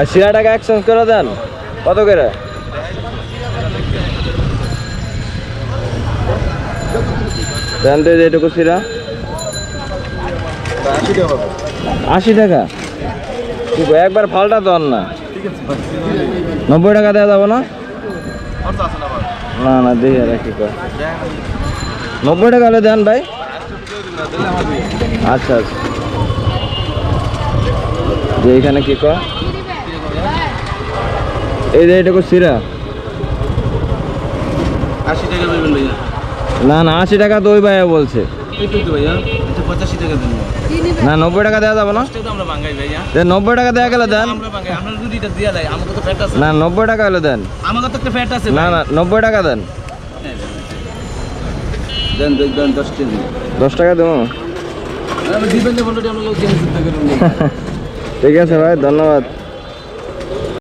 ভাই সিরাটাকে এক্সচেঞ্জ করে দেন। কত করে? দেন তো এটুকু সিরা। আশি টাকা। টাকা একবার ফালটা দেন না। নব্বই টাকা দেওয়া যাব না? না না দেখি আর নব্বই টাকা হলে দেন ভাই। আচ্ছা আচ্ছা। যে এখানে কি কয় এই যে এটুকু সিরা। আশি টাকা দেবেন ভাইয়া। না না আশি টাকা তো ওই ভাইয়া বলছে। আচ্ছা না নব্বই টাকা দেওয়া যাবে না? নব্বই টাকা দেওয়া গেলে দেন। না নব্বই টাকা হলে দেন। আমাকে তো একটা ফ্যাট আছে না না নব্বই টাকা দেন। দেন দেন দশ কেজি। দশ টাকা দেবো। ঠিক আছে ভাই ধন্যবাদ।